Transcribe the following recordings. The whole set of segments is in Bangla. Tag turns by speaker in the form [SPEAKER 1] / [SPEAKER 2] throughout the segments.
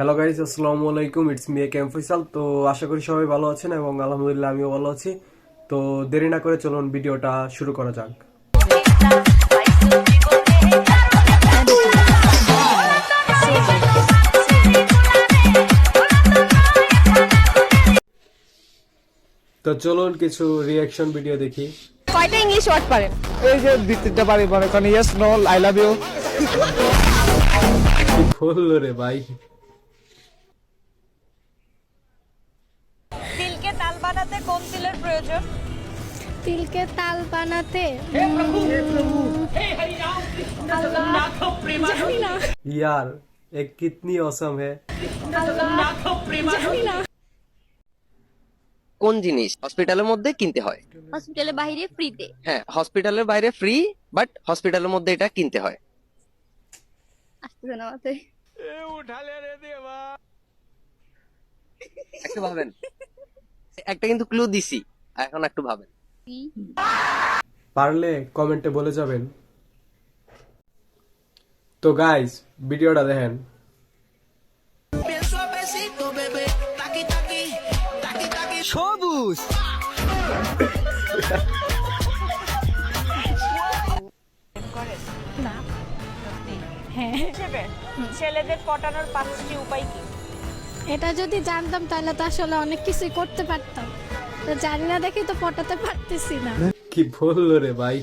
[SPEAKER 1] হ্যালো গাইস আসসালামু আলাইকুম। ইটস মি এ ফয়সাল তো আশা করি সবাই ভালো আছেন এবং আলহামদুলিল্লাহ আমিও ভালো আছি। তো দেরি না করে চলুন ভিডিওটা শুরু করা যাক। তো চলুন কিছু রিয়াকশন ভিডিও দেখি।
[SPEAKER 2] কয়টা ইংলিশ ওয়ার্ড পারেন?
[SPEAKER 3] এই যে দুই তিনটা পারি মনে করেন yes no I love you
[SPEAKER 1] কি বলল রে ভাই
[SPEAKER 2] তিলকে তাল বানাতে কোন তিলের প্রয়োজন
[SPEAKER 4] তিলকে তাল বানাতে জানি না
[SPEAKER 1] यार ये कितनी औसम है
[SPEAKER 4] জানি না
[SPEAKER 5] কোন জিনিস হসপিটালের মধ্যে কিনতে হয়
[SPEAKER 4] হসপিটালের বাইরে ফ্রিতে
[SPEAKER 5] হ্যাঁ হসপিটালের বাইরে ফ্রি বাট হসপিটালের মধ্যে এটা কিনতে হয়
[SPEAKER 4] আসতেছে না মাথায়
[SPEAKER 5] একটু ভাবেন একটা কিন্তু ক্লু দিছি এখন একটু ভাবেন।
[SPEAKER 1] পারলে কমেন্টে বলে যাবেন। তো গাইস ভিডিওটা দেখেন।
[SPEAKER 3] সবুজ।
[SPEAKER 4] হ্যাঁ।
[SPEAKER 2] হিসেবে ছেলেদের পটানোর পাঁচটি উপায় কি?
[SPEAKER 4] এটা যদি জানতাম তাহলে তো আসলে অনেক কিছুই করতে পারতাম। তো জানি না দেখি তো পটাতে পারতেছি না।
[SPEAKER 1] কি বলল রে ভাই?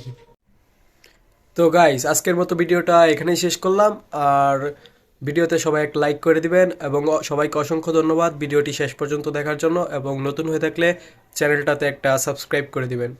[SPEAKER 1] তো গাইস আজকের মতো ভিডিওটা এখানেই শেষ করলাম। আর ভিডিওতে সবাই একটা লাইক করে দিবেন এবং সবাইকে অসংখ্য ধন্যবাদ ভিডিওটি শেষ পর্যন্ত দেখার জন্য। এবং নতুন হয়ে থাকলে চ্যানেলটাতে একটা সাবস্ক্রাইব করে দিবেন।